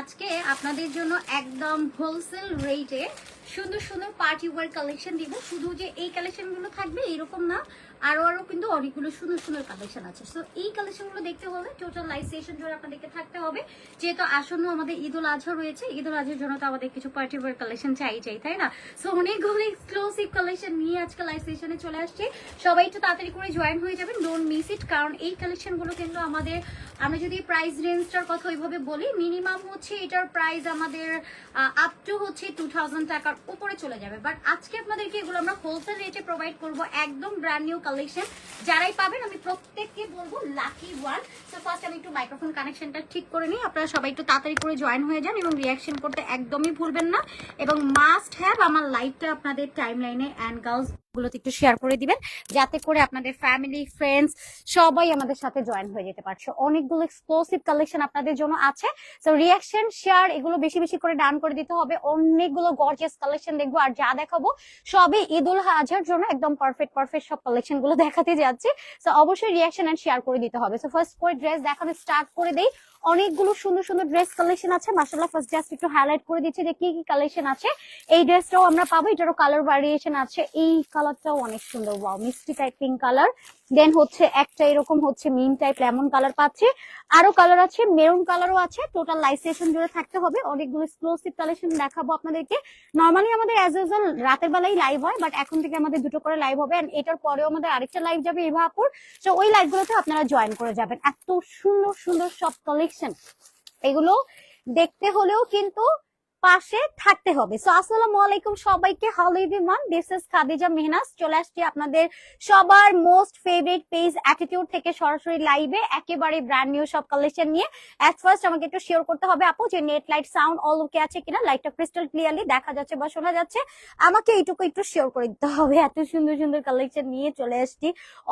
আজকে আপনাদের জন্য একদম হোলসেল রেটে সুন্দর সুন্দর পার্টি ওয়ার কালেকশন দিব। শুধু যে এই কালেকশনগুলো থাকবে এরকম না। আরও আরও কিন্তু অনেকগুলো সুন্দর সুন্দর কালেকশন আছে। সো এই কালেকশনগুলো দেখতে হলে টোটাল লাইভ সেশন জুড়ে আপনাদেরকে থাকতে হবে। যেহেতু আসন্ন আমাদের ঈদ উল আজহা রয়েছে, ঈদ উল আজহার জন্য তো আমাদের কিছু পার্টি ওয়ার কালেকশন চাই চাই, তাই না? সো অনেকগুলো এক্সক্লুসিভ কালেকশন নিয়ে আজকে লাইভ সেশনে চলে আসছে। সবাই একটু তাড়াতাড়ি করে জয়েন হয়ে যাবেন ডোন্ট মিস ইট কারণ এই কালেকশনগুলো কিন্তু আমাদের, আমরা যদি প্রাইস রেঞ্জটার কথা ওইভাবে বলি মিনিমাম হচ্ছে এটার প্রাইস আমাদের আপ টু হচ্ছে টু থাউজেন্ড টাকার উপরে চলে যাবে। বাট আজকে আপনাদেরকে এগুলো আমরা হোলসেল রেটে প্রোভাইড করব, একদম ব্র্যান্ড নিউ কালেকশন যারাই পাবেন, আমি প্রত্যেককে বলব লাকি ওয়ান সো ফার্স্ট আমি একটু মাইক্রোফোন কানেকশনটা ঠিক করে নিই। আপনারা সবাই একটু তাড়াতাড়ি করে জয়েন হয়ে যান এবং রিয়াকশন করতে একদমই ভুলবেন না। এবং মাস্ট হ্যাভ আমার লাইভটা আপনাদের টাইম লাইনে অ্যান্ড গার্লস গুলোতে একটু শেয়ার করে দিবেন, যাতে করে আপনাদের ফ্যামিলি ফ্রেন্ডস সবাই আমাদের সাথে জয়েন হয়ে যেতে পারছে অনেকগুলো এক্সক্লুসিভ কালেকশন আপনাদের জন্য আছে। তো রিয়াকশন শেয়ার এগুলো বেশি বেশি করে ডান করে দিতে হবে। অনেকগুলো গর্জিয়াস কালেকশন দেখব, আর যা দেখাবো সবই ঈদ উল হাজার জন্য একদম পারফেক্ট পারফেক্ট সব কালেকশনগুলো দেখাতে যাচ্ছি। তো অবশ্যই রিয়াকশন এন্ড শেয়ার করে দিতে হবে। তো ফার্স্ট করে ড্রেস দেখানো স্টার্ট করে দেই। অনেকগুলো সুন্দর সুন্দর ড্রেস কালেকশন আছে। মাসাল্লাহ ফার্স্ট জাস্ট একটু হাইলাইট করে দিচ্ছে যে কি কি কালেকশন আছে। এই ড্রেসটাও আমরা পাবো, এটারও কালার ভ্যারিয়েশন আছে। এই কালারটাও অনেক সুন্দর ওয়াও মিষ্টি টাইপ পিঙ্ক কালার দেন হচ্ছে একটা এরকম হচ্ছে মিন টাইপ লেমন কালার পাচ্ছে। আরও কালার আছে মেরুন কালারও আছে। টোটাল লাইসেশন জুড়ে থাকতে হবে। অনেকগুলো এক্সক্লুসিভ কালেকশন দেখাবো আপনাদেরকে। নর্মালি আমাদের অ্যাজ ইউজুয়াল রাতের বেলায় লাইভ হয় বাট এখন থেকে আমাদের দুটো করে লাইভ হবে। And এটার পরেও আমাদের আরেকটা লাইভ যাবে ইভাপুর তো ওই লাইভগুলোতে আপনারা জয়েন করে যাবেন। এত সুন্দর সুন্দর সব কালেকশন এগুলো দেখতে হলেও কিন্তু পাশে থাকতে হবে। সো আসসালামু আলাইকুম সবাইকে। Hello everyone this is Khadija Mehnas চলে আসছি আপনাদের সবার মোস্ট ফেভারিট পেজ অ্যাটিটিউড থেকে সরাসরি লাইভে একেবারে ব্র্যান্ড নিউ সব কালেকশন নিয়ে। এট ফার্স্ট আমাকে একটু শিওর করতে হবে আপু যে net light sound all okay আছে কিনা? লাইটটা ক্রিস্টাল ক্লিয়ারলি দেখা যাচ্ছে বা শোনা যাচ্ছে। আমাকে এইটুকু একটু শিওর করে দিতে হবে। এত সুন্দর সুন্দর কালেকশন নিয়ে চলে আসছি।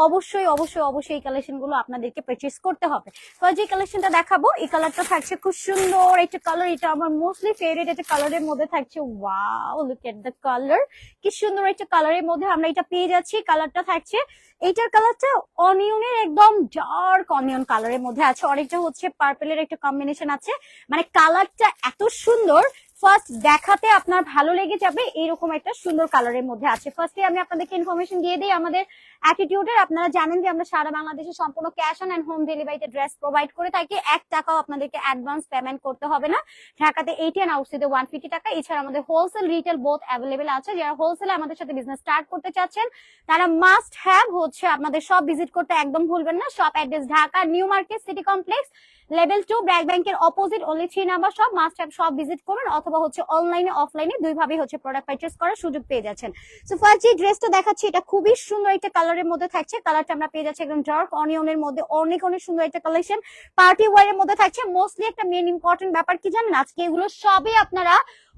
অবশ্যই অবশ্যই অবশ্যই এই কালেকশনগুলো আপনাদেরকে পারচেস করতে হবে। তো যে কালেকশনটা দেখাবো, এই কালারটা থাকছে খুব সুন্দর। একটা কালার এটা আমার মোস্টলি ফেভারিট একটা কালারের মধ্যে থাকছে wow look at the colour কি সুন্দর একটা কালারের মধ্যে আমরা এটা পেয়ে যাচ্ছি কালারটা থাকছে। এইটার কালারটা অনিয়নের একদম ডার্ক অনিয়ন কালারের মধ্যে আছে। অনেকটা হচ্ছে পার্পেলের একটা কম্বিনেশন আছে। মানে কালারটা এত সুন্দর ফার্স্ট দেখাতে আপনার ভালো লেগে যাবে এরকম একটা সুন্দর কালারের মধ্যে আছে। ফার্স্টে আমি আপনাদেরকে ইনফরমেশন দিয়ে দিই, আমাদের অ্যাটিটিউডের আপনারা জানেন যে আমরা সারা বাংলাদেশে সম্পূর্ণ ক্যাশ অন হোম ডেলিভারিতে ড্রেস প্রোভাইড করে থাকি। এক টাকাও আপনাদেরকে অ্যাডভান্স পেমেন্ট করতে হবে না। ঢাকাতে এইটি অ্যান্ড আউটসিতে ওয়ান ফিফটি টাকা। এছাড়া আমাদের হোলসেল রিটেল বোথ অ্যাভেলেবেল আছে। যারা হোলসেলে আমাদের সাথে বিজনেস স্টার্ট করতে চাচ্ছেন, তারা মাস্ট হ্যাভ হচ্ছে আপনাদের সব ভিজিট করতে একদম ভুলবেন না। Shop address Dhaka new market city complex level two BRAC ব্যাংকের অপোজিট অনলি থ্রি নাম্বার সব মাস্ট হ্যাভ সব ভিজিট করুন অথবা হচ্ছে অনলাইনে অফলাইনে দুইভাবে হচ্ছে প্রোডাক্ট পারচেস করার সুযোগ পেয়ে যাচ্ছেন। সো ফার্স্ট যে ড্রেসটা দেখাচ্ছি, এটা খুবই সুন্দর একটা কালারের মধ্যে থাকছে। কালারটা আমরা পেয়ে যাচ্ছি একদম ডার্ক অনিয়নের মধ্যে, অনেক অনেক সুন্দর একটা কালেকশন পার্টি ওয়ার এর মধ্যে থাকছে। মোস্টলি একটা মেন ইম্পর্টেন্ট ব্যাপার কি জানেন? আজকে এগুলো সবই আপনারা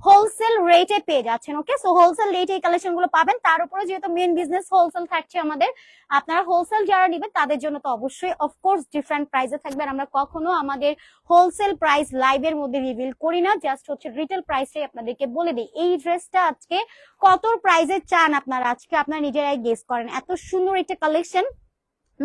হোলসেল রেটে পেয়ে যাচ্ছেন ওকে সো হোলসেল রেটে এই কালেকশনগুলো পাবেন। তার উপরে যেহেতু মেন বিজনেস হোলসেল থাকছে আমাদের, আপনারা হোলসেল যারা নেবেন, তাদের জন্য তো অবশ্যই অফকোর্স ডিফারেন্ট প্রাইসে থাকবে। আমরা কখনো আমাদের হোলসেল প্রাইস লাইভ এর মধ্যে রিভিল করি না। জাস্ট হচ্ছে রিটেল প্রাইসটাই আপনাদেরকে বলে দিই। এই ড্রেসটা আজকে কত প্রাইসে চান আপনারা? আজকে আপনারা নিজেরাই গেস করেন। এত সুন্দর একটা কালেকশন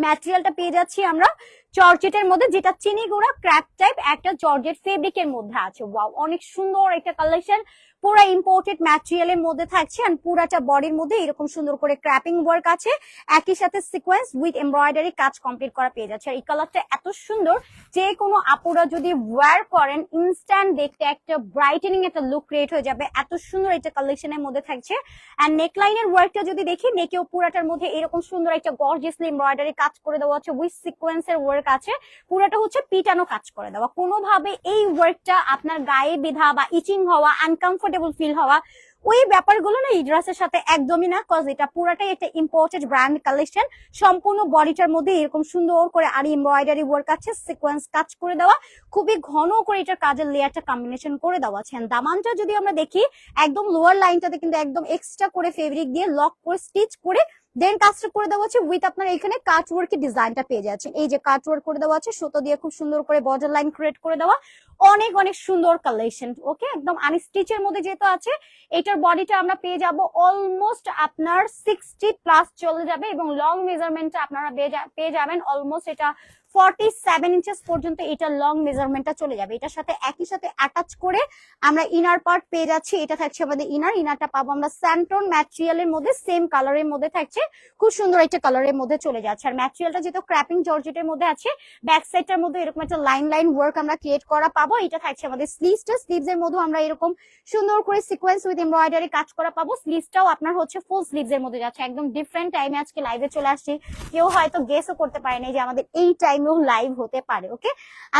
ম্যাটেরিয়ালটা পেয়ে যাচ্ছি আমরা জর্জেটের মধ্যে, যেটা চিনি গুঁড়া ক্র্যাপ টাইপ একটা জর্জেট ফেব্রিকের মধ্যে আছে। ওয়াও অনেক সুন্দর একটা কালেকশন পুরো ইম্পোর্টেড ম্যাটেরিয়ালের মধ্যে থাকছে আর পুরাটা বডির মধ্যে এরকম সুন্দর করে ক্র্যাপিং ওয়ার্ক আছে। একই সাথে সিকোয়েন্স উইথ এমব্রয়ডারি কাজ কমপ্লিট করা পেয়ে যাচ্ছে। আর এই কালারটা এত সুন্দর, যে কোনো আপুরা যদি ওয়্যার করেন ইনস্ট্যান্ট দেখতে একটা ব্রাইটেনিং একটা লুক ক্রিয়েট হয়ে যাবে। এত সুন্দর একটা কালেকশনের মধ্যে থাকছে। আর নেকলাইনের ওয়ার্কটা যদি দেখি নেকেও পুরাটার মধ্যে এরকম সুন্দর একটা গর্জিয়াসলি এমব্রয়ডারি কাজ করে দেওয়া আছে উইথ সিকোয়েন্সের ওয়ার্ক আছে। পুরাটা হচ্ছে পিটানো কাজ করে দেওয়া। কোনোভাবে এই ওয়ার্কটা আপনার গায়ে বিধা বা ইচিং হওয়া আনকমফোর্টেবল ফিল হওয়া, ওই ব্যাপারগুলো না এই ড্রেসের সাথে একদমই না কজ এটা পুরাটাই একটা ইম্পোর্টেড ব্র্যান্ড কালেকশন সম্পূর্ণ বডিটার মধ্যে এরকম সুন্দর করে আর এমব্রয়ডারি ওয়ার্ক আছে সিকোয়েন্স কাজ করে দেওয়া। খুবই ঘন করে এটার কাজের লেয়ারটা কম্বিনেশন করে দেওয়া আছে। দামানটা যদি আমরা দেখি, একদম লোয়ার লাইনটাতে কিন্তু একদম এক্সট্রা করে ফেব্রিক দিয়ে লক করে স্টিচ করে দেন কাজটা করে দেওয়া আছে উইথ আপনার এখানে কাট ওয়ার্কের ডিজাইনটা পেয়ে যাচ্ছেন। এই যে কাট ওয়ার্ক করে দেওয়া আছে, সুতো দিয়ে খুব সুন্দর করে বর্ডার লাইন ক্রিয়েট করে দেওয়া। অনেক অনেক সুন্দর কালেকশন ওকে একদম আনস্টিচের মধ্যে যেহেতু আছে, এটার বডিটা আমরা পেয়ে যাব অলমোস্ট আপনার সিক্সটি প্লাস চলে যাবে এবং লং মেজারমেন্টটা আপনারা পেয়ে যাবেন অলমোস্ট এটা ফর্টি সেভেন ইঞ্চেস পর্যন্ত এটা লং মেজারমেন্টটা চলে যাবে। এটার সাথে একই সাথে অ্যাটাচ করে আমরা ইনার পার্ট পেয়ে যাচ্ছি। এটা থাকছে আমাদের ইনার ইনারটা পাবো আমরা স্যান্টন ম্যাটেরিয়ালের মধ্যে সেম কালারের মধ্যে থাকছে। খুব সুন্দর একটা কালারের মধ্যে চলে যাচ্ছে। আর ম্যাটেরিয়ালটা যেহেতু ক্র্যাপিং জর্জেটের মধ্যে আছে ব্যাক সাইডটার মধ্যে এরকম একটা লাইন লাইন ওয়ার্ক আমরা ক্রিয়েট করা পাবো। এটা থাকছে আমাদের স্লিভসটা স্লিভস এর মধ্যে আমরা এরকম সুন্দর করে সিকোয়েন্স উইথ এমব্রয়ডারি কাজ করা পাবো। স্লিভসটাও আপনার হচ্ছে ফুল স্লিভস এর মধ্যে যাচ্ছে, একদম ডিফারেন্ট টাইমে আজকে লাইভে চলে আসছি। কেউ হয়তো গেসও করতে পারেনি যে আমাদের এই টাইমেও লাইভ হতে পারে ওকে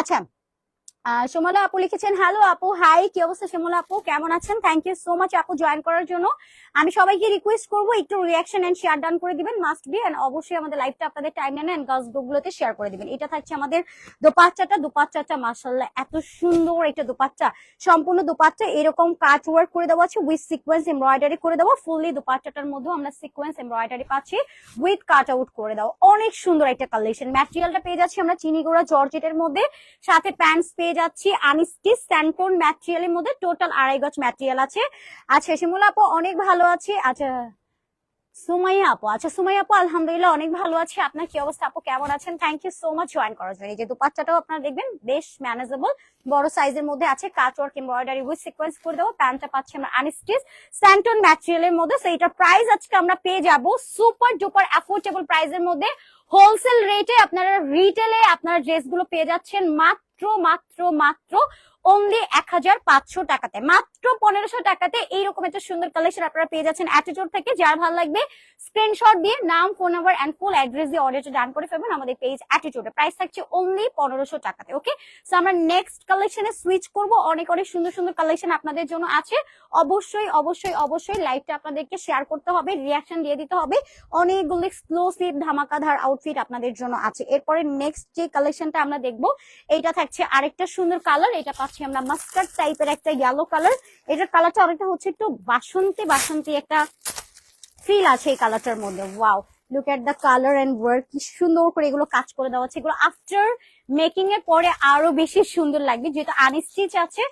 আচ্ছা সুমলা আপু লিখেছেন হ্যালো আপু হাই কি অবস্থা সুমলা আপু? কেমন আছেন? থ্যাংক ইউ সো মাচ আপু জয়েন করার জন্য। আমি সবাইকে রিকোয়েস্ট করব, একটু রিয়াকশন এন্ড শেয়ার ডান করে দিবেন মাস্ট বি এন্ড অবশ্যই আমাদের লাইভটা আপনাদের টাইম নেন এন্ড গার্লস গ্রুপগুলোতে শেয়ার করে দিবেন। এটা থাকছে আমাদের দোপাচ্চাটা দোপাচ্চাটা মাসাল্লাহ এত সুন্দর একটা দোপাচ্চা। সম্পূর্ণ দোপাচ্চা, এরকম কাট ওয়ার্ক করে দেওয়া আছে উইথ সিকোয়েন্স এমব্রয়ডারি করে দেওয়া ফুললি দোপাচ্চাটার মধ্যে আমরা সিকোয়েন্স এমব্রয়ডারি পাচ্ছি উইথ কাট আউট করে দাও অনেক সুন্দর একটা কালেকশন ম্যাটেরিয়ালটা পেয়ে যাচ্ছি আমরা চিনিগোড়া, জর্জেটের মধ্যে। সাথে প্যান্টস পেয়ে যাচ্ছি আনস্টিচ স্যান্টোন ম্যাটেরিয়ালের মধ্যে টোটাল আড়াই গজ ম্যাটেরিয়াল আছে। আচ্ছা শিমুলা আপু, অনেক ভালো আছে। আচ্ছা সুমাইয়া আপু। আচ্ছা সুমাইয়া আপু, আলহামদুলিল্লাহ অনেক ভালো আছে। আপনার কি অবস্থা আপু? কেমন আছেন? Thank you so much join করার জন্য। এই যে দুপাট্টাটাও আপনারা দেখবেন, বেশ ম্যানেজেবল বড় সাইজের মধ্যে আছে cut work embroidery with sequence করে দেবো। প্যান্টটা পাচ্ছি আমরা আনস্টিচ স্যান্টন ম্যাটেরিয়ালের মধ্যে তো এটার প্রাইস আজকে আমরা পেয়ে যাব সুপার ডুপার অ্যাফোর্ডেবল প্রাইসের মধ্যে। হোলসেল রেটে আপনারা রিটেলে আপনারা ড্রেসগুলো পেয়ে যাচ্ছেন। মাত্র মাত্র মাত্র অনলি এক হাজার পাঁচশো টাকাতে, মাত্র পনেরোশো টাকাতে এইরকম একটা সুন্দর কালেকশন আপনারা পেয়ে যাচ্ছেন অ্যাটিটিউড থেকে। যার ভালো লাগবে স্ক্রিনশট দিয়ে নাম phone number and full address দিয়ে অর্ডারটা ডান করে ফেলবেন আমাদের পেজ অ্যাটিটিউডে প্রাইস থাকছে অনলি পনেরোশো টাকাতে ওকে সো আমরা নেক্সট কালেকশনে সুইচ করব। অনেক অনেক সুন্দর সুন্দর কালেকশন আপনাদের জন্য আছে। অবশ্যই অবশ্যই অবশ্যই লাইভটা আপনাদেরকে শেয়ার করতে হবে রিয়াকশন দিয়ে দিতে হবে। অনেকগুলো এক্সক্লুসিভ ধামাকাধার আউটফিট আপনাদের জন্য আছে। এরপরে নেক্সট যে কালেকশনটা আমরা দেখব, এইটা থাকছে আরেকটা সুন্দর কালার এটা পাচ্ছি আমরা মাস্টার্ড টাইপের একটা ইয়েলো কালার এটার কালারটা অনেকটা হচ্ছে একটু বাসন্তী বাসন্তী একটা ফিল আছে এই কালারটার মধ্যে। Wow look at the colour and work কি সুন্দর করে এগুলো কাজ করে দেওয়া আছে। এগুলো আফটার মেকিং এর পরে আরও বেশি সুন্দর লাগবে। যেহেতু আনস্টিচ আছে,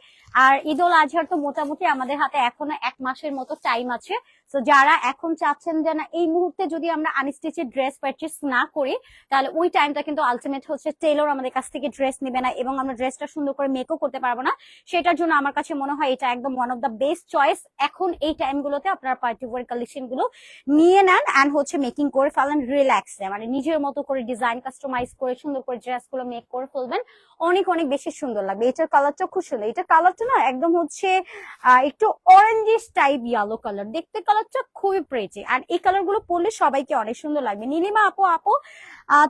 আর ঈদ উল আজহার তো মোটামুটি আমাদের হাতে এখনও এক মাসের মতো টাইম আছে। তো যারা এখন চাচ্ছেন যে না, এই মুহূর্তে যদি আমরা আনস্টিচের ড্রেস পারচেস না করি, তাহলে ওই টাইমটা কিন্তু আলটিমেট হচ্ছে টেলর আমাদের কাছ থেকে ড্রেস নেবে না এবং আমরা ড্রেসটা সুন্দর করে মেকও করতে পারব না। সেটার জন্য আমার কাছে মনে হয় এটা একদম one of the best choice এখন এই টাইমগুলোতে আপনারা পার্টি ওয়ার কালেকশনগুলো নিয়ে নেন অ্যান্ড হচ্ছে মেকিং করে ফেলেন রিল্যাক্সে মানে নিজের মতো করে ডিজাইন কাস্টমাইজ করে, সুন্দর করে ড্রেসগুলো মেক করে ফেলবেন। অনেক অনেক বেশি সুন্দর লাগবে। এটার কালারটা খুব সুন্দর। এটার কালারটা না একদম হচ্ছে একটু অরেঞ্জিস টাইপ ইয়েলো কালার দেখতে কালারটা খুবই প্রেটি আর এই কালারগুলো পরলে সবাইকে অনেক সুন্দর লাগবে। নীলিমা আপু আপু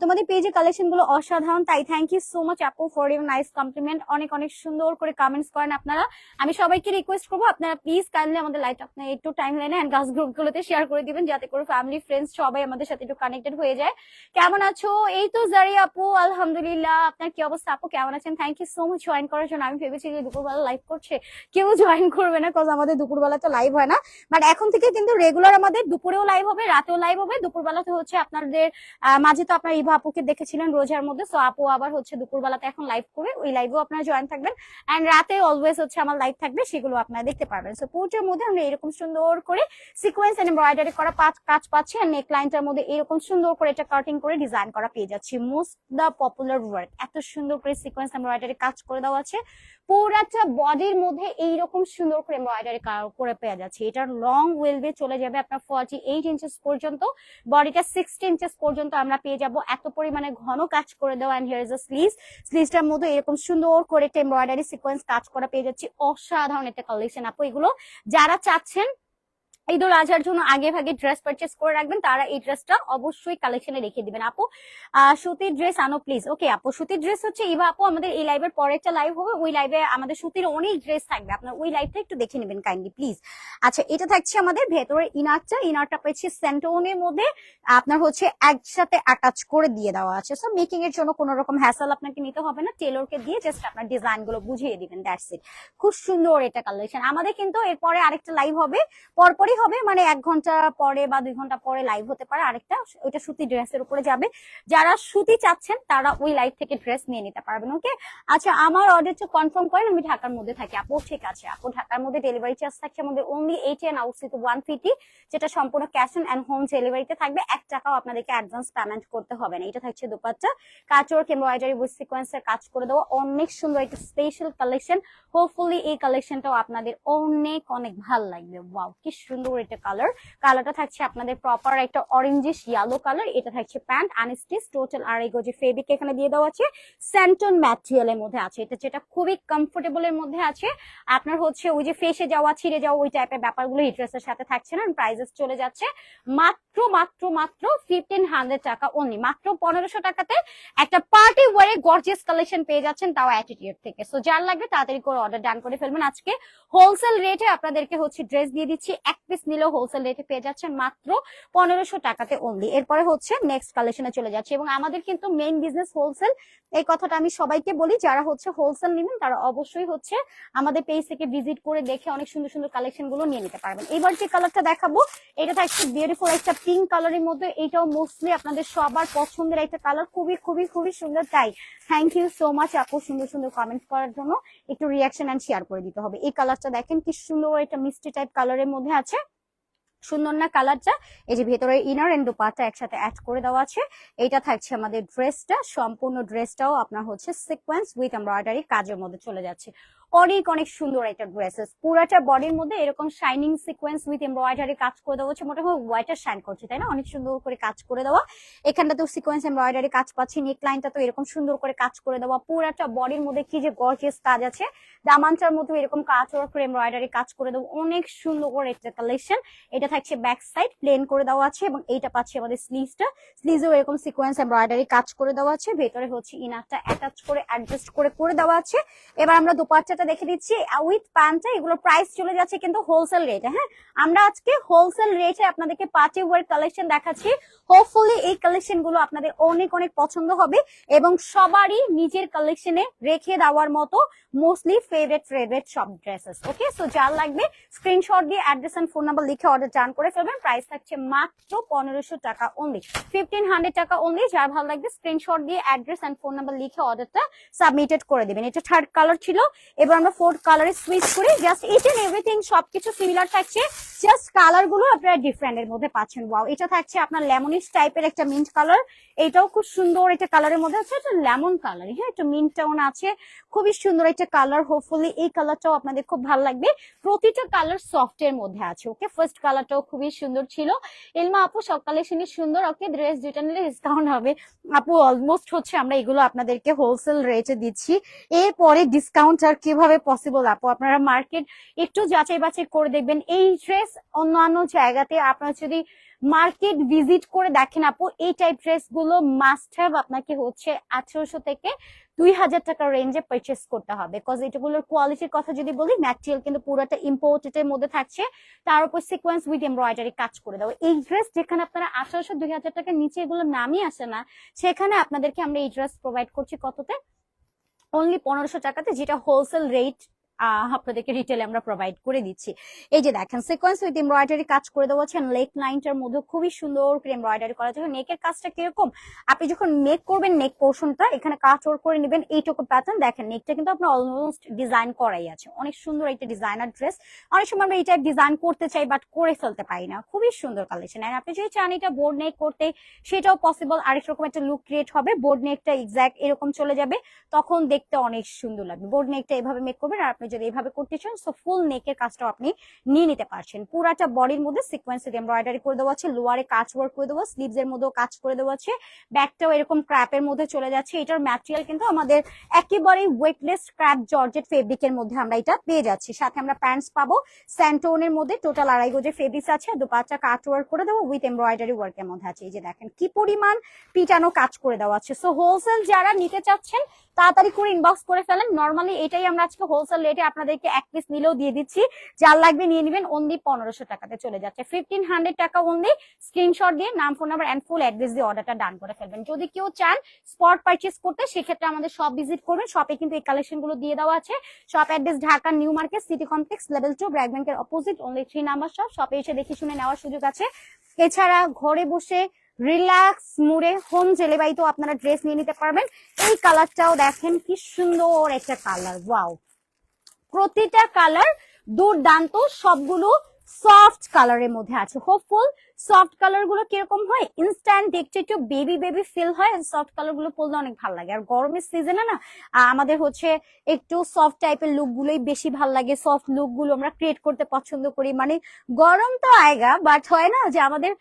তোমাদের পেজে কালেকশনগুলো অসাধারণ, তাই থ্যাংক ইউ সো মাচ আপু ফর ইউর নাইস কমপ্লিমেন্ট অনেক অনেক সুন্দর করে কমেন্টস করেন আপনারা। আমি সবাইকে রিকোয়েস্ট করব, আপনারা প্লিজ কাইন্ডলি আমাদের লাইট আপনার একটু টাইম লাইনে অ্যান্ড গাছ গ্রুপ গুলোতে শেয়ার করে দিবেন, যাতে করে ফ্যামিলি ফ্রেন্ডস সবাই আমাদের সাথে একটু কানেক্টেড হয়ে যায়। কেমন আছো? এই তো জারি আপু, আলহামদুলিল্লাহ। আপনার কি অবস্থা আপু? কেমন আছেন? Thank you so much join করার জন্য। আমি ভেবেছি যে দুপুরবেলা লাইভ করছে। কেউ জয়েন করবে না কজ আমাদের দুপুরবেলা তো লাইভ হয় না। বাট এখন থেকে কিন্তু রেগুলার আমাদের দুপুরেও লাইভ হবে, রাতেও লাইভ হবে। দুপুরবেলাতে হচ্ছে আপনাদের মাঝে তো আপনার ইভা আপুকে দেখেছিলেন রোজার মধ্যে সো আপু আবার হচ্ছে দুপুরবেলাতে এখন লাইভ করবে ওই লাইভেও আপনারা জয়েন থাকবেন। এন্ড রাতে অলওয়েজ হচ্ছে আমার লাইভ থাকবে, সেগুলো আপনারা দেখতে পারবেন। সো পুরোটার মধ্যে আমরা এরকম সুন্দর করে সিকোয়েন্স এমব্রয়ডারি করা পাঁচ কাজ পাচ্ছি, আর নেক লাইনটার মধ্যে এরকম সুন্দর করে এটা কাটিং করে ডিজাইন করা পেয়ে যাচ্ছি। মোস্ট দা পপুলার ওয়ার্ক এত সুন্দর করে সিকোয়েন্স এমব্রয়ডারি কাজ করে দেওয়া আছে। পুরাটা বডির মধ্যে এইরকম সুন্দর করে এমব্রয়ডারি করে পেয়ে যাচ্ছে। এটার লং ওয়েলবে চলে যাবে আপনার ফর্টি এইট ইঞ্চেস পর্যন্ত। বডিটা সিক্সটি ইঞ্চেস পর্যন্ত আমরা পেয়ে যাব। এত পরিমাণে ঘন কাজ করে দেওয়া অ্যান্ড হিয়ার ইজ স্লিভ স্লিভসটার মধ্যে এরকম সুন্দর করে একটা এমব্রয়ডারি সিকোয়েন্স কাজ করা পেয়ে যাচ্ছি। অসাধারণ একটা কালেকশন আপু এগুলো। যারা চাচ্ছেন ঈদ উল আজহার জন্য আগে ভাগে ড্রেস পারচেস করে রাখবেন, তারা এই ড্রেসটা অবশ্যই কালেকশনে রেখে দিবেন। আপু সুতির ড্রেস আনো প্লিজ ওকে আপু, সুতির ড্রেস হচ্ছে ইভা আপু, আমাদের এই লাইভের পরে একটা লাইভ হবে, ওই লাইভে আমাদের সুতির অনেক ড্রেস থাকবে। আপনার ওই লাইভটা একটু দেখে নেবেন কাইন্ডলি প্লিজ আচ্ছা এটা থাকছে আমাদের ভেতরের ইনারটা ইনারটা পেয়েছি সেন্টোনের মধ্যে আপনার হচ্ছে একসাথে অ্যাটাচ করে দিয়ে দেওয়া আছে। সো মেকিং এর জন্য কোনো রকম হ্যাসেল আপনাকে নিতে হবে না। টেলরকে দিয়ে জাস্ট আপনার ডিজাইনগুলো বুঝিয়ে দিবেন দ্যাটস ইট খুব সুন্দর এটা কালেকশন আমাদের কিন্তু এরপরে আরেকটা লাইভ হবে, পরপরই পরেই হবে মানে এক ঘণ্টা পরে বা দুই ঘণ্টা পরে লাইভ হতে পারে। আরেকটা, ওইটা সুতি ড্রেসের উপরে যাবে। যারা সুতি চাচ্ছেন, তারা ওই লাইভ থেকে ড্রেস নিয়ে নিতে পারবেন ওকে আচ্ছা আমার অর্ডারটা কনফার্ম করেন, আমি ঢাকার মধ্যে থাকি। আপু, ঠিক আছে। আপু, ঢাকার মধ্যে ডেলিভারি চার্জ থাকছে আমাদের only eighty and outside one fifty যেটা সম্পূর্ণ ক্যাশ অন হোম ডেলিভারিতে থাকবে। এক টাকাও আপনাদেরকে অ্যাডভান্স পেমেন্ট করতে হবে না। এটা থাকছে দুপাট্টা। কাচওয়ার্ক এমব্রয়ডারি উইথ সিকোয়েন্সের কাজ করে দেওয়া। অনেক সুন্দর একটা স্পেশাল কালেকশন হোপফুলি এই কালেকশনটাও আপনাদের অনেক অনেক ভালো লাগবে। ওয়াও কি সুন্দর এটা কালার কালারটা থাকছে আপনাদের প্রপার একটা অরেঞ্জিশ ইয়েলো কালার এটা থাকছে প্যান্ট আনস্টিচ টোটাল আড়াই গজি ফেব্রিক এখানে দিয়ে দেওয়া আছে। স্যান্টন ম্যাটেরিয়ালের মধ্যে আছে, এটা যেটা খুবই কমফোর্টেবল এর মধ্যে আছে। আপনার হচ্ছে ওই যে ফেসে যাওয়া, ছিঁড়ে যাওয়া, ওই টাইপের ব্যাপারগুলো এই ড্রেসের সাথে থাকছে না প্রাইজেস চলে যাচ্ছে। মাত্র মাত্র মাত্র ফিফটিন হান্ড্রেড টাকা অনলি মাত্র পনেরোশো টাকাতে একটা পার্টি ওয়ারে গর্জিয়াস কালেকশন পেয়ে যাচ্ছেন তাও অ্যাটিটিউড থেকে। সো যার লাগবে তাড়াতাড়ি করে অর্ডার ডান করে ফেলবেন। আজকে হোলসেল রেটে আপনাদেরকে হচ্ছে ড্রেস দিয়ে দিচ্ছি, এক পিস নিলেও হোলসেল রেটে পেয়ে যাচ্ছেন মাত্র পনেরোশো টাকাতে অনলি এরপরে হচ্ছে নেক্সট কালেকশনে চলে যাচ্ছে এবং আমাদের কিন্তু মেইন বিজনেস হোলসেল এই কথাটা আমি সবাইকে বলি, যারা হচ্ছে হোলসেল নেবেন, তারা অবশ্যই হচ্ছে আমাদের পেজ থেকে ভিজিট করে দেখে অনেক সুন্দর সুন্দর কালেকশনগুলো নিয়ে নিতে পারবেন। এবার যে কালারটা দেখাবো, এটা থাকছে বিউটিফুল একটা পিঙ্ক কালারের মধ্যে। এটাও মোস্টলি আপনাদের সবার পছন্দের একটা কালার খুবই খুবই খুবই সুন্দর। তাই থ্যাংক ইউ সো মাচ আপু সুন্দর সুন্দর কমেন্ট করার জন্য। একটু রিয়াকশন অ্যান্ড শেয়ার করে দিতে হবে। এই কালারটা দেখেন কি সুন্দর, একটা মিষ্টি টাইপ কালারের মধ্যে আছে। সুন্দর না কালারটা এই যে ভেতরে ইনার এন্ড দুপাটা একসাথে অ্যাড করে দেওয়া আছে। এটা থাকছে আমাদের ড্রেসটা সম্পূর্ণ ড্রেসটাও আপনার হচ্ছে সিকোয়েন্স উইথ এমব্রয়ডারি কাজের মধ্যে চলে যাচ্ছে। অনেক অনেক সুন্দর একটা ড্রেসেস পুরাটা বডির মধ্যে এরকম শাইনিং সিকোয়েন্স উইথ এমব্রয়ডারি কাজ করে দেওয়া হচ্ছে। মোটামুটি হোয়াইটার শাইন করছে, তাই না? অনেক সুন্দর করে কাজ করে দেওয়া। এখানটা তো সিকোয়েন্স এমব্রয়ডারি কাজ পাচ্ছি নেক লাইনটা তো এরকম সুন্দর করে কাজ করে দেওয়া। পুরাটা বডির মধ্যে কি যে গর্জিয়াস কাজ আছে। দামানটার মধ্যে এরকম কাজ করে এমব্রয়ডারি কাজ করে দেবো অনেক সুন্দর করে একটা কালেকশন এটা থাকছে ব্যাক সাইড প্লেন করে দেওয়া আছে এবং এইটা পাচ্ছি আমাদের স্লিভসটা স্লিভেও এরকম সিকোয়েন্স এমব্রয়ডারি কাজ করে দেওয়া আছে। ভেতরে হচ্ছে ইনারটা অ্যাটাচ করে অ্যাডজাস্ট করে করে দেওয়া আছে। এবার আমরা দোপাট্টাটা দেখে দিচ্ছি। উইথ প্যান্টটা এগুলো প্রাইস চলে যাচ্ছে কিন্তু হোলসেল রেটে হ্যাঁ? আমরা আজকে হোলসেল রেটে আপনাদেরকে পার্টি ওয়ার কালেকশন দেখাচ্ছি। হোপফুলি এই কালেকশনগুলো আপনাদের অনেক অনেক পছন্দ হবে এবং সবারই নিজের কালেকশনে রেখে দেওয়ার মতো মোস্টলি ফেভারিট ফেভারিট সব ড্রেসেস ওকে সো যার লাগবে স্ক্রিনশট দিয়ে অ্যাড্রেস এন্ড ফোন নাম্বার লিখে অর্ডার ডান করে ফেলবেন। প্রাইস থাকছে মাত্র পনেরোশো টাকা অনলি ফিফটিন হান্ড্রেড টাকা অনলি যার ভালো লাগবে স্ক্রিনশট দিয়ে অ্যাড্রেস এন্ড ফোন নাম্বার লিখে অর্ডারটা সাবমিটেড করে দিবেন। এটা থার্ড কালার ছিল এবার আমরা কালারে সুইচ করি। জাস্ট এন্ড এভরিথিং সবকিছু সিমিলার থাকছে। জাস্ট কালারগুলো আপনারা ডিফারেন্ট এর মধ্যে পাচ্ছেন। এটা থাকছে আপনার লেমনিশ টাইপের একটা মিন্ট কালার এটাও খুব সুন্দর কালারের মধ্যে আছে লেমন কালার হ্যাঁ মিন্ট টাউন আছে। খুবই সুন্দর একটা কালার হোপফুলি এই কালারটাও আপনাদের খুব ভালো লাগবে। প্রতিটা কালার সফট এর মধ্যে আছে ওকে ফার্স্ট কালারটাও খুবই সুন্দর ছিল। এলমা আপু সকালে শুনি সুন্দর ওকে ড্রেস দুইটা নিলে ডিসকাউন্ট হবে। আপু অলমোস্ট হচ্ছে আমরা এগুলো আপনাদেরকে হোলসেল রেটে দিচ্ছি। এরপরে ডিসকাউন্ট আর কীভাবে পসিবল আপু। আপনারা মার্কেট একটু যাচাই বাছাই করে দেখবেন। এই ড্রেস অন্যান্য জায়গাতে আপনারা যদি মার্কেট ভিজিট করে দেখেন, আপু, এই টাইপ ড্রেসগুলো মাস্ট হ্যাভ আপনাকে হচ্ছে আঠারোশো থেকে দুই হাজার টাকার রেঞ্জে পারচেস করতে হবে। বিকজ এটাগুলোর কোয়ালিটির কথা যদি বলি ম্যাটেরিয়াল কিন্তু পুরোটা ইম্পোর্টেড এর মধ্যে থাকছে। তার উপর সিকোয়েন্স উইথ এমব্রয়ডারি কাজ করে দেবো। এই ড্রেস যেখানে আপনারা আঠারোশো দুই হাজার টাকার নিচে এগুলো নামই আসে না, সেখানে আপনাদেরকে আমরা এই ড্রেস প্রোভাইড করছি কততে? অনলি পনেরোশো টাকাতে যেটা হোলসেল রেট আপনাদেরকে রিটেলে আমরা প্রোভাইড করে দিচ্ছি। এই যে দেখেন সিকোয়েন্স উইথ এমব্রয়ডারি কাজ করে দেওয়া আছে লেক লাইনটার মধ্যে খুবই সুন্দর করে এমব্রয়ডারি করা যাবে। নেকের কাজটা কীরকম? আপনি যখন নেক করবেন নেক পোর্শনটা এখানে কাজ ওর করে নেবেন। এইটুকু প্যাটার্ন দেখেন নেকটা কিন্তু আপনার অলমোস্ট ডিজাইন করাই আছে। অনেক সুন্দর একটা ডিজাইনার ড্রেস অনেক সময় আমরা এই টাইপ ডিজাইন করতে চাই বাট করে ফেলতে পারি না। খুবই সুন্দর কালেকশন আর আপনি যদি চান এটা বোর্ড নেক করতে, সেটাও পসিবল আরেক রকম একটা লুক ক্রিয়েট হবে। বোর্ড নেকটা এক্স্যাক্ট এরকম চলে যাবে। তখন দেখতে অনেক সুন্দর লাগবে। বোর্ড নেকটা এভাবে মেক করবেন আর যদি এইভাবে করতে চান সো ফুল নেকের কাজটাও আপনি নিয়ে নিতে পারছেন। পুরাটা বডির মধ্যে সিকোয়েন্স এমব্রয়ডারি করে দেওয়া আছে লোয়ারে কাজ ওয়ার্ক করে দেওয়া স্লিভস এর মধ্যেও কাজ করে দেওয়া আছে ব্যাকটাও এরকম ক্র্যাপের মধ্যে চলে যাচ্ছে। এটার ম্যাটেরিয়াল কিন্তু আমাদের একেবারেই ওয়েটলেস ক্র্যাপ জর্জেট ফেব্রিকের মধ্যে আমরা এটা পেয়ে যাচ্ছি। সাথে আমরা প্যান্টস পাবো স্যান্টোনের মধ্যে টোটাল আড়াই গজের ফেব্রিক্স আছে, দুপাচ্চা কাট ওয়ার্ক করে দেবো উইথ এমব্রয়ডারি ওয়ার্কের মধ্যে আছে। এই যে দেখেন কি পরিমাণ পিটানো কাজ করে দেওয়া আছে। সো হোলসেল যারা নিতে চাচ্ছেন, তাড়াতাড়ি করে ইনবক্স করে ফেলেন। নর্মালি এটাই আমরা আজকে হোলসেল রেটে আপনাদেরকে এক পিস নিলেও দিয়ে দিচ্ছি। যার লাগবে নিয়ে নেবেন অনলি পনেরোশো টাকাতে চলে যাচ্ছে। ফিফটিন হান্ড্রেড টাকা অনলি স্ক্রিনশট দিয়ে নাম phone number and full address দিয়ে অর্ডারটা ডান করে ফেলবেন। যদি কেউ চান স্পট পারচেস করতে, সেক্ষেত্রে আমাদের শপ ভিজিট করবেন। শপে কিন্তু এই কালেকশনগুলো দিয়ে দেওয়া আছে। Shop address Dhaka new market city complex level two BRAC ব্যাংকের opposite only three number shop শপে এসে দেখে শুনে নেওয়ার সুযোগ আছে। এছাড়া ঘরে বসে রিল্যাক্স মুড়ে হোম ডেলিভারি তো আপনারা ড্রেস নিয়ে নিতে পারবেন। এই কালারটাও দেখেন কি সুন্দর একটা কালার ওয়াও প্রতিটা কালার দুর্দান্ত সবগুলো সফট কালারের মধ্যে আছে। হোপফুল সফট কালারগুলো কীরকম হয়? ইনস্ট্যান্ট দেখতে একটু বেবি বেবি ফিল হয় সফট কালারগুলো পরলে অনেক ভালো লাগে। আর গরমের সিজনে না আমাদের হচ্ছে একটু সফট টাইপের লুক গুলোই বেশি ভালো লাগে। সফট লুকগুলো আমরা ক্রিয়েট করতে পছন্দ করি। মানে গরম তো আয়গা বাট হয় না যে আমাদের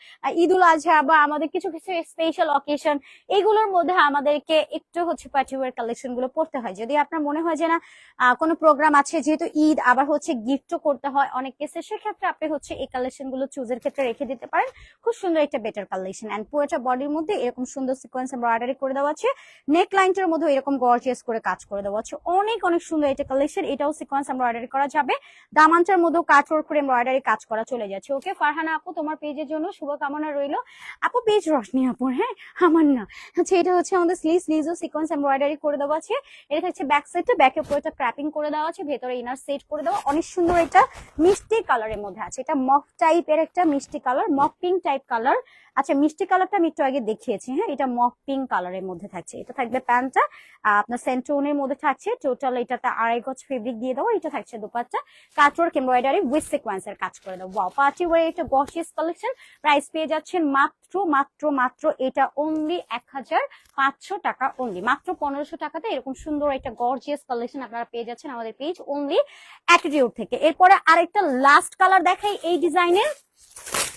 ঈদ উল আজহা বা আমাদের কিছু কিছু স্পেশাল অকেশন এগুলোর মধ্যে আমাদেরকে একটু হচ্ছে পার্টিওয়ার কালেকশনগুলো পড়তে হয়। যদি আপনার মনে হয় যে না কোনো প্রোগ্রাম আছে যেহেতু ঈদ আবার হচ্ছে গিফটও করতে হয় অনেক কেসে সেক্ষেত্রে আপনি হচ্ছে এই কালেকশনগুলো চুজের ক্ষেত্রে রেখে দিতে পারেন। খুব সুন্দর একটা বেটার কালেকশন এন্ড পুরোটা বডির মধ্যে এরকম সুন্দর সিকোয়েন্স এমব্রয়ডারি করে দেওয়া আছে। নেক লাইনটার মধ্যে এরকম গর্জিয়াস করে কাজ করে দেওয়া আছে। অনেক অনেক সুন্দর এটা কালেকশন এটাও সিকোয়েন্স এমব্রয়ডারি করা যাবে। দামানটার মধ্যেও কাজ ওয়ার্ক করে এমব্রয়ডারি কাজ করা চলে যাচ্ছে। ওকে ফারহানা আপু, তোমার পেজের জন্য শুভকামনা রইল। আপু পেজ রশনি আপুর হ্যাঁ? আমার না। আচ্ছা এটা হচ্ছে আমাদের স্লিভ স্লিভও সিকোয়েন্স এমব্রয়ডারি করে দেওয়া আছে। এটা হচ্ছে ব্যাক সাইডটা ব্যাকে পুরোটা ক্র্যাপিং করে দেওয়া আছে। ভেতরে ইনার সেট করে দেওয়া। অনেক সুন্দর এটা মিষ্টি কালারের মধ্যে আছে। এটা মফ টাইপের একটা মিষ্টি colour mauve pink type colour আচ্ছা মিষ্টি কালারটা আমি একটু আগে দেখিয়েছি হ্যাঁ? এটা মফ পিঙ্ক কালারের মধ্যে থাকছে। এটা থাকবে প্যান্টটা আপনার সেন্টোনের মধ্যে থাকছে। টোটাল এটাতে আড়াই গজ ফেব্রিক দিয়ে দেবো, এটা থাকছে দুপাট্টা। কাটওয়ার্ক এমব্রয়ডারি উইথ সিকোয়েন্সের কাজ করে দেবো। পার্টি ওয়ার এটা গসিয়াস কালেকশন প্রাইস পেয়ে যাচ্ছেন মাত্র মাত্র মাত্র এটা অনলি এক হাজার পাঁচশো টাকা অনলি মাত্র পনেরোশো টাকাতে এরকম সুন্দর একটা গর্জিয়াস কালেকশন আপনারা পেয়ে যাচ্ছেন আমাদের পেজ অনলি অ্যাটিটিউড থেকে। এরপরে আরেকটা লাস্ট কালার দেখাই এই ডিজাইনের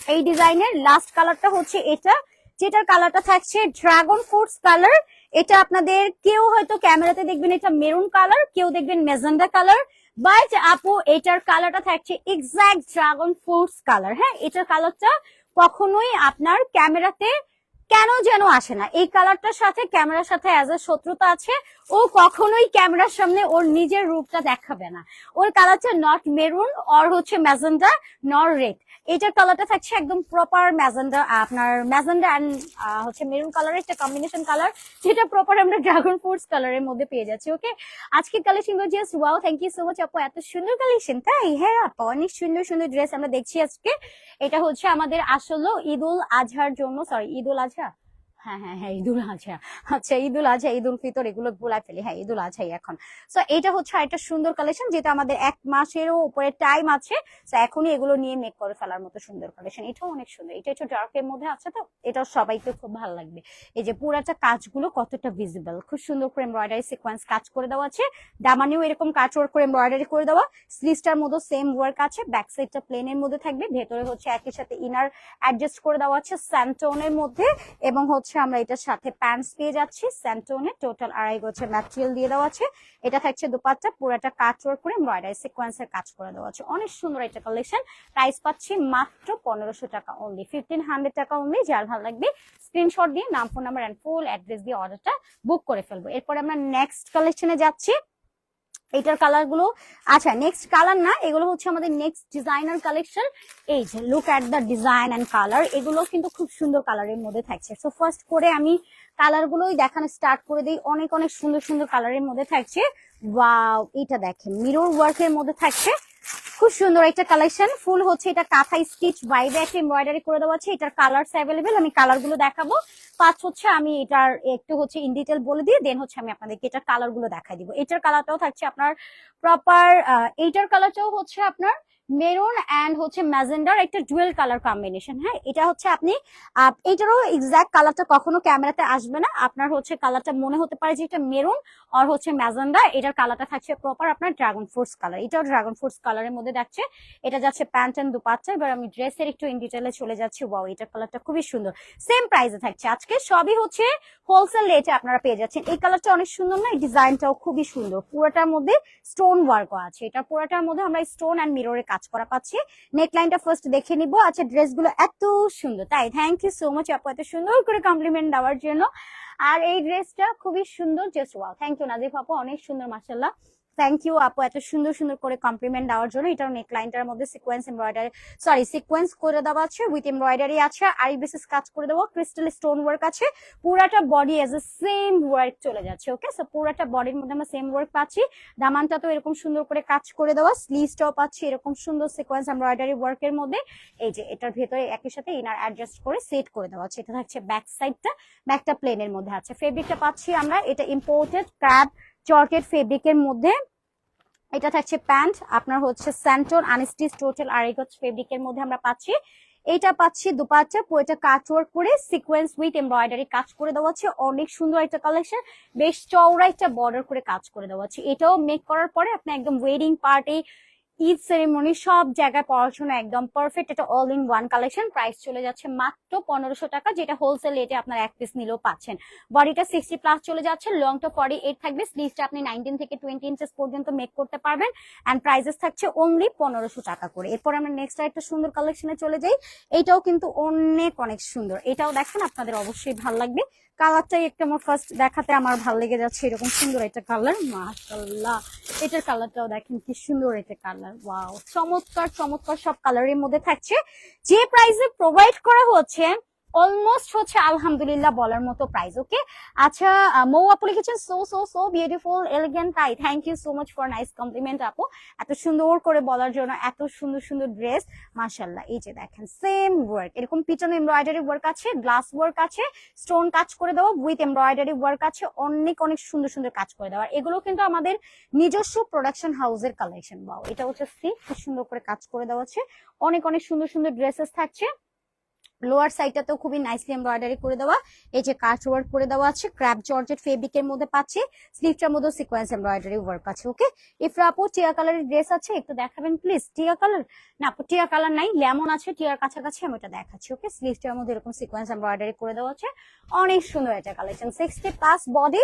এই ডিজাইনের লাস্ট কালারটা হচ্ছে এটা, যেটার কালারটা থাকছে ড্রাগন ফ্রুটস কালার এটা আপনাদের কেউ হয়তো ক্যামেরাতে দেখবেন এটা মেরুন কালার কেউ দেখবেন মেজেন্ডা কালার বাট আপু, এটার কালারটা থাকছে এক্সাক্ট ড্রাগন ফ্রুটস কালার হ্যাঁ এটার কালারটা কখনোই আপনার ক্যামেরাতে কেন যেন আসে না? এই কালারটার সাথে ক্যামেরার সাথে অ্যাজ এ শত্রুতা আছে। ও কখনোই ক্যামেরার সামনে ওর নিজের রূপটা দেখাবে না। ওর কালারটা নট মেরুন অর হচ্ছে ম্যাজেন্ডা নর রেড এটার কালারটা থাকছে একদম প্রপার ম্যাজেন্ডা আপনার ম্যাজেন্ডা অ্যান্ড হচ্ছে মেরুন কালারের একটা কম্বিনেশন কালার যেটা প্রপার আমরা ড্রাগন ফ্রুটস কালারের মধ্যে পেয়ে যাচ্ছি ওকে আজকের কালেকশনগুলো just wow thank you so much আপু, এত সুন্দর কালেকশন তাই? হ্যাঁ আপু, অনেক সুন্দর সুন্দর ড্রেস আমরা দেখছি আজকে। এটা হচ্ছে আমাদের আসলে উল আজহার জন্য সরি ঈদ উল আজহা হ্যাঁ হ্যাঁ হ্যাঁ ঈদুল আজহা। আচ্ছা ঈদুল আজহা, ঈদুল ফিতর, এগুলো ভুলাই ফেলি। হ্যাঁ ঈদুল আজহাই এখন। সো এটা হচ্ছে একটা সুন্দর কালেকশন যেটা আমাদের এক মাসেরও উপরে টাইম আছে। তো এখনই এগুলো নিয়ে মেক করে ফেলার মতো সুন্দর কালেকশন এটাও অনেক সুন্দর। এটা একটু ডার্কের মধ্যে আছে তো? এটাও সবাইকে খুব ভালো লাগবে। এই যে পুরাটা কাজগুলো কতটা ভিজিবল খুব সুন্দর করে এমব্রয়ডারি সিকোয়েন্স কাজ করে দেওয়া আছে। দামানিও এরকম কাজ ওয়ার্ক করে এমব্রয়ডারি করে দেওয়া। স্লিভসটার মধ্যে সেম ওয়ার্ক আছে। ব্যাক সাইডটা প্লেনের মধ্যে থাকবে। ভেতরে হচ্ছে একই সাথে ইনার অ্যাডজাস্ট করে দেওয়া আছে। স্যান্টোনের মধ্যে এবং হচ্ছে আমরা এটার সাথে প্যান্টস পেয়ে যাচ্ছি। স্যান্টোনে টোটাল আড়াই গোছের ম্যাটেরিয়াল দিয়ে দেওয়া আছে। এটা থাকছে দুপাট্টা, পুরোটা কাজ ওয়ার্ক করে এমব্রয়ডারি সিকোয়েন্সের কাজ করে দেওয়া আছে। অনেক সুন্দর একটা কালেকশন প্রাইস পাচ্ছি মাত্র পনেরোশো টাকা অনলি ফিফটিন হান্ড্রেড টাকা অনলি যার ভালো লাগবে স্ক্রিনশট দিয়ে নাম phone number and full address দিয়ে অর্ডারটা বুক করে ফেলব। এরপরে আমরা নেক্সট কালেকশনে যাচ্ছি। এটার কালারগুলো। আচ্ছা নেক্সট কালার না, এগুলো হচ্ছে আমাদের নেক্সট ডিজাইনার কালেকশন এই যে look at the design and colour এগুলো কিন্তু খুব সুন্দর কালারের মধ্যে থাকছে। সো ফার্স্ট করে আমি কালার গুলোই দেখানো স্টার্ট করে দিই। অনেক অনেক সুন্দর সুন্দর কালারের মধ্যে থাকছে। বা এটা দেখেন মিরর ওয়ার্কের মধ্যে থাকছে। খুব সুন্দর একটা কালেকশন ফুল হচ্ছে এটা কাঁথা স্টিচ বাইরে একটা এমব্রয়ডারি করে দেওয়া আছে। এটার কালার অ্যাভেলেবেল আমি কালারগুলো দেখাবো। পাঁচ হচ্ছে আমি এটার একটু হচ্ছে ইন ডিটেল বলে দিয়ে দেন হচ্ছে আমি আপনাদেরকে এটার কালারগুলো দেখাই দিব। এটার কালারটাও থাকছে আপনার প্রপার এইটার কালারটাও হচ্ছে আপনার মেরুন অ্যান্ড হচ্ছে ম্যাজেন্ডার একটা ডুয়েল কালার কম্বিনেশন হ্যাঁ? এটা হচ্ছে আপনি আহ, এইটারও এক্সাক্ট কালারটা কখনো ক্যামেরাতে আসবে না। আপনার হচ্ছে কালারটা মনে হতে পারে যে এটা মেরুন আর হচ্ছে ম্যাজেন্ডা এটার কালারটা থাকছে প্রপার আপনার ড্রাগন ফ্রুটস কালার এটাও ড্রাগন ফ্রুটস কালারের মধ্যে দেখছে এটা যাচ্ছে প্যান্ট অ্যান্ড দুপাচ্চা এবার আমি ড্রেসের একটু ইন ডিটেলে চলে যাচ্ছি। ওয়াও এটার কালারটা খুবই সুন্দর। সেম প্রাইসে থাকছে। আজকে সবই হচ্ছে হোলসেল রেটে আপনারা পেয়ে যাচ্ছেন। এই কালারটা অনেক সুন্দর না? এই ডিজাইনটাও খুবই সুন্দর। পুরোটার মধ্যে স্টোন ওয়ার্কও আছে। এটা পুরোটার মধ্যে আমরা স্টোন অ্যান্ড মিররের কাজ করা পাচ্ছি। নেকলাইনটা ফার্স্ট দেখে নিব। আচ্ছা ড্রেসগুলো এত সুন্দর। তাই থ্যাংক ইউ সো মাচ আপু, এত সুন্দর করে কমপ্লিমেন্ট দেওয়ার জন্য। আর এই ড্রেসটা খুবই সুন্দর just wow thank you Nazif আপু, অনেক সুন্দর মাসাল্লাহ থ্যাংক ইউ আপু এত সুন্দর সুন্দর করে কমপ্লিমেন্ট দেওয়ার জন্য। এটার নেক লাইনটার মধ্যে সিকোয়েন্স এমব্রয়ডারি সরি সিকোয়েন্স করে দেওয়া আছে উইথ এমব্রয়ডারি আছে। আরি বেসিস কাজ করে দেওয়া ক্রিস্টাল স্টোন ওয়ার্ক আছে। পুরাটা body as a same work চলে যাচ্ছে ওকে সো পুরাটা বডির মধ্যে আমরা সেম ওয়ার্ক পাচ্ছি। দামানটা তো এরকম সুন্দর করে কাজ করে দেওয়া। স্লিভসটাও পাচ্ছি এরকম সুন্দর সিকোয়েন্স এমব্রয়ডারি ওয়ার্কের মধ্যে। এই যে, এটার ভেতরে একই সাথে ইনার অ্যাডজাস্ট করে সেট করে দেওয়া আছে। এটা থাকছে ব্যাক সাইডটা ব্যাকটা প্লেনের মধ্যে আছে। ফেব্রিকটা পাচ্ছি আমরা। এটা ইম্পোর্টেড ক্র্যাব জর্কেট ফেব্রিকের মধ্যে। এটা থাকছে প্যান্ট, আপনার হচ্ছে স্যান্টন আনস্টিচ টোটাল আড়াইগজ ফেব্রিকের মধ্যে আমরা পাচ্ছি। এটা পাচ্ছি দুপাচ্চা, পুরোটা কাজ ওয়ার্ক করে সিকোয়েন্স উইথ এমব্রয়ডারি কাজ করে দেওয়া আছে। অনেক সুন্দর একটা কালেকশন, বেশ চওড়া একটা বর্ডার করে কাজ করে দেওয়া আছে। এটাও মেক করার পরে আপনি একদম ওয়েডিং পার্টি ঈদ সেরেমনি সব জায়গায় পড়াশোনা একদম পারফেক্ট এটা all in one collection price চলে যাচ্ছে মাত্র পনেরোশো টাকা, যেটা হোলসেল রেটে আপনার এক পিস নিলেও পাচ্ছেন। বডিটা সিক্সটি প্লাস চলে যাচ্ছে লং লংটা ফর্টি এইট থাকবে স্লিভসটা আপনি নাইনটিন থেকে টোয়েন্টি ইঞ্চেস পর্যন্ত মেক করতে পারবেন অ্যান্ড প্রাইসেস থাকছে অনলি পনেরোশো টাকা করে। এরপর আমরা নেক্সট একটা সুন্দর কালেকশনে চলে যাই, এটাও কিন্তু অনেক অনেক সুন্দর। এটাও দেখেন আপনাদের অবশ্যই ভালো লাগবে। কালারটাই একটা আমার ফার্স্ট দেখাতে আমার ভালো লেগে যাচ্ছে, এরকম সুন্দর একটা কালার মাশাল্লাহ এটার কালারটাও দেখেন কি সুন্দর একটা কালার ওয়াও চমৎকার চমৎকার সব কালারের মধ্যে থাকছে। যে প্রাইসে প্রোভাইড করা হচ্ছে অলমোস্ট হচ্ছে আলহামদুলিল্লাহ বলার মতো প্রাইস ওকে আচ্ছা মৌ আপু লিখেছেন so so so beautiful elegant তাই। Thank you so much for nice compliment আপু। এত সুন্দর করে বলার জন্য এত সুন্দর সুন্দর ড্রেস মাশাল্লাহ এই যে দেখেন সেম ওয়ার্ক এরকম পিছনে এমব্রয়ডারি ওয়ার্ক আছে গ্লাস ওয়ার্ক আছে স্টোন কাজ করে দেওয়া উইথ এমব্রয়ডারি ওয়ার্ক আছে, অনেক অনেক সুন্দর সুন্দর কাজ করে দেওয়া। এগুলো কিন্তু আমাদের নিজস্ব প্রোডাকশন হাউসের কালেকশন বাও এটা হচ্ছে সি খুব সুন্দর করে কাজ করে দেওয়া আছে। অনেক অনেক সুন্দর সুন্দর ড্রেসেস থাকছে। লোয়ার সাইডটা তো খুবই নাইসলি এমব্রয়ডারি করে দেওয়া। এই যে কাট ওয়ার্ক করে দেওয়া আছে ক্র্যাপ জর্জেট ফেব্রিকের মধ্যে পাচ্ছে স্লিভটার মধ্যে সিকোয়েন্স এমব্রয়ডারি ওয়ার্ক আছে ওকে ইফরা টিয়া কালারের ড্রেস আছে, একটু দেখাবেন প্লিজ টিয়া কালার না আপু, টিয়া কালার নাই লেমন আছে, টিয়ার কাছাকাছি আমি ওটা দেখাচ্ছি ওকে স্লিভটার মধ্যে এরকম সিকোয়েন্স এমব্রয়ডারি করে দেওয়া আছে। অনেক সুন্দর একটা collection sixty plus body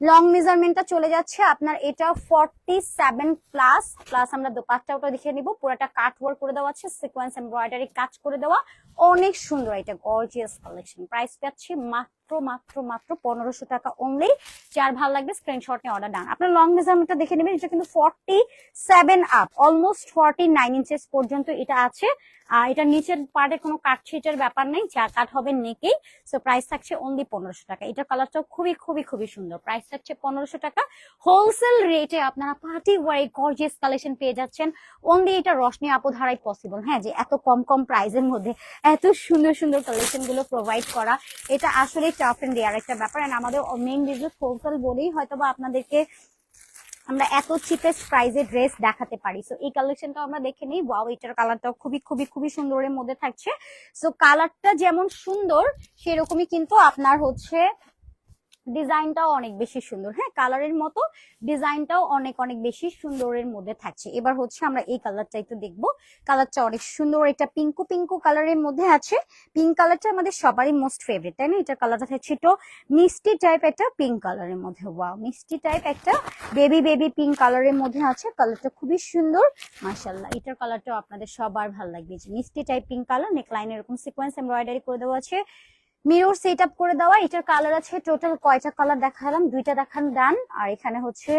long মেজারমেন্টটা চলে যাচ্ছে। আপনার এটা ফর্টি সেভেন প্লাস প্লাস আমরা দোপাট্টাটা দেখে নিব। পুরোটা কাট ওয়ার্ক করে দেওয়া আছে সিকোয়েন্স এমব্রয়ডারি কাজ করে দেওয়া। অনেক সুন্দর এটা গর্জিয়াস কালেকশন প্রাইস পাচ্ছি মাত্র মাত্র মাত্র মাত্র পনেরোশো টাকা অনলি যার ভালো লাগবে স্ক্রিনশট নিয়ে অর্ডার ডান আপনার লং মেজারমেন্টটা দেখে নেবেন, এটা কিন্তু forty seven up almost forty nine inches পর্যন্ত এটা আছে। আর এটা নিচের পার্টে কোনো কাটছিটের ব্যাপার নেই, যা কাট হবে নেকেই। সো প্রাইস থাকছে অনলি পনেরোশো টাকা। এটা কালারটাও খুবই খুবই খুবই সুন্দর। প্রাইস থাকছে পনেরোশো টাকা। হোলসেল রেটে আপনারা পার্টি ওয়ার গর্জিয়াস কালেকশন পেয়ে যাচ্ছেন। অনলি এটা রশনি আপধারাই পসিবল হ্যাঁ যে, এত কম কম প্রাইসের মধ্যে এত সুন্দর সুন্দর কালেকশনগুলো প্রোভাইড করা। এটা আসলে টাফ এন্ড রেয়ার একটা ব্যাপার এন্ড আমাদের মেইন বিজনেস হোলসেল বলেই হয়তো বা আপনাদেরকে আমরা এত চিপেস্ট প্রাইজে ড্রেস দেখাতে পারি। সো এই কালেকশনটা আমরা দেখে নিই। ওয়াও এটার কালারটাও খুবই খুবই খুবই সুন্দরের মধ্যে থাকছে। সো কালারটা যেমন সুন্দর, সেরকমই কিন্তু আপনার হচ্ছে ডিজাইনটাও অনেক বেশি সুন্দর। হ্যাঁ কালারের মতো ডিজাইনটাও অনেক অনেক বেশি সুন্দরের মধ্যে থাকছে। এবার হচ্ছে আমরা এই কালারটা একটু দেখব। কালারটা অনেক সুন্দর, এটা পিঙ্কু পিঙ্কু কালারের মধ্যে আছে। পিঙ্ক কালারটা আমাদের সবারই মোস্ট ফেভারিট, তাই না? এটা কালারটা থাকছে একটু মিষ্টি টাইপ একটা পিঙ্ক কালারের মধ্যে। ওয়াও, মিষ্টি টাইপ একটা বেবি বেবি পিঙ্ক কালারের মধ্যে আছে। কালারটা খুবই সুন্দর মাশাল্লাহ এটার কালারটাও আপনাদের সবার ভালো লাগবে। মিষ্টি টাইপ পিঙ্ক কালার নেকলাইন এরকম সিকোয়েন্স এমব্রয়ডারি করে দেওয়া আছে। মিরর সেট আপ করে দেওয়া, এটার কালার আছে টোটাল কয়টা কালার দেখালাম? দুইটা দেখান ডান, আর এখানে হচ্ছে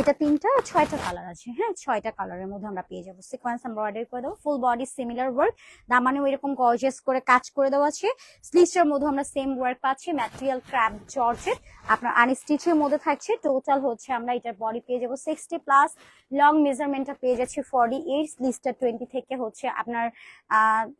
এটা তিনটা ছয়টা কালার আছে। হ্যাঁ ছয়টা কালারের মধ্যে আমরা পেয়ে যাব। সিকোয়েন্স এমব্রয়ডারি করে দেবো। ফুল বডি সিমিলার ওয়ার্ক দামানেও এরকম গর্জেস করে কাজ করে দেওয়া আছে। স্লিভসের মধ্যে আমরা সেম ওয়ার্ক পাচ্ছি ম্যাটেরিয়াল ক্র্যাব জর্জেট আপনার আনস্টিচের মধ্যে থাকছে। টোটাল হচ্ছে আমরা এটার বডি পেয়ে যাব সিক্সটি প্লাস লং মেজারমেন্টটা পেয়ে যাচ্ছি ফর্টি এইট স্লিভসটা টোয়েন্টি থেকে হচ্ছে আপনার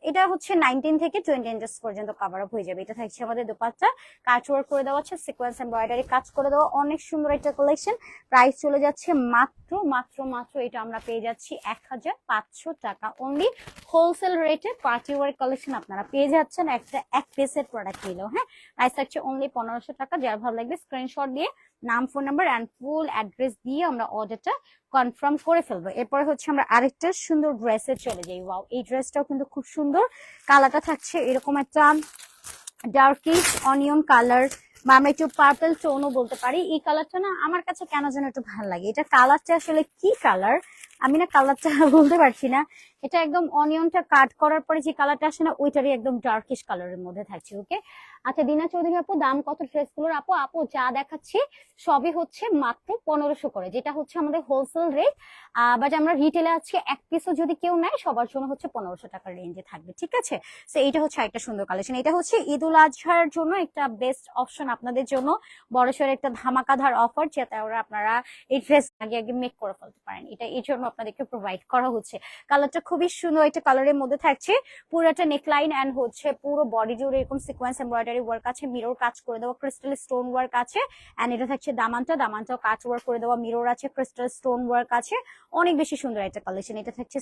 এটা হচ্ছে নাইনটিন থেকে টোয়েন্টি ইঞ্চেস পর্যন্ত কভার আপ হয়ে যাবে। এটা থাকছে আমাদের দোপাট্টা। কাজ ওয়ার্ক করে দেওয়া আছে সিকোয়েন্স এমব্রয়ডারি কাজ করে দেওয়া। অনেক সুন্দর একটা কালেকশন প্রাইস চলে যাচ্ছে মাত্র মাত্র মাত্র এটা আমরা পেয়ে যাচ্ছি এক হাজার পাঁচশো টাকা অনলি হোলসেল রেটে পার্টি ওয়ার কালেকশন আপনারা পেয়ে যাচ্ছেন। একটা এক পিসের প্রোডাক্ট নিলেও হ্যাঁ? প্রাইস থাকছে অনলি পনেরোশো টাকা। যার ভালো লাগবে স্ক্রিনশট দিয়ে, নাম phone number and full address দিয়ে আমরা অর্ডারটা কনফার্ম করে ফেলব। এরপরে হচ্ছে আমরা আরেকটা সুন্দর ড্রেসে চলে যাই। ওয়াও এই ড্রেসটাও কিন্তু খুব সুন্দর। কালারটা থাকছে এরকম একটা ডার্কিশ, অনিয়ন কালার, বা আমরা একটু পার্পল টোনও বলতে পারি। এই কালারটা না আমার কাছে কেন যেন একটু ভালো লাগে। এটা কালারটা আসলে কি কালার আমি না কালারটা বলতে পারছি না। এটা একদম অনিয়নটা কাট করার পরে যে কালারটা আসে না, ওইটারই একদম ডার্কিশ কালারের মধ্যে থাকছে ওকে আচ্ছা দিনা চৌধুরী আপু, দাম কত ড্রেসগুলোর? আপু আপু, যা দেখাচ্ছি সবই হচ্ছে মাত্র পনেরোশো করে, যেটা হচ্ছে আমাদের হোলসেল রেট বাট আমরা রিটেলে আজকে এক পিসও যদি কেউ নেয়, সবার জন্য হচ্ছে পনেরোশো টাকার রেঞ্জে থাকবে, ঠিক আছে? তো এইটা হচ্ছে একটা সুন্দর কালেকশন এটা হচ্ছে ঈদ উল আজহার জন্য একটা বেস্ট অপশন আপনাদের জন্য। বড়সড় একটা ধামাকাধার অফার যাতে ওরা আপনারা এই ড্রেস আগে আগে মেক করে ফেলতে পারেন। এটা এই জন্য আপনাদেরকে প্রোভাইড করা হচ্ছে। কালারটা খুবই সুন্দর একটা কালারের মধ্যে থাকছে। পুরোটা নেকলাইন অ্যান্ড হচ্ছে পুরো বডি জুড়ে এরকম সিকোয়েন্স এমব্রয়ডারি ওয়ার্ক আছে। মিরর কাজ করে দেওয়া ক্রিস্টাল স্টোন ওয়ার্ক আছে। অ্যান্ড এটা থাকছে দামানটা। দামানটাও কাজ ওয়ার্ক করে দেওয়া। মিরর আছে ক্রিস্টাল স্টোন ওয়ার্ক আছে। অনেক বেশি সুন্দর একটা কালেকশন এটা থাকছে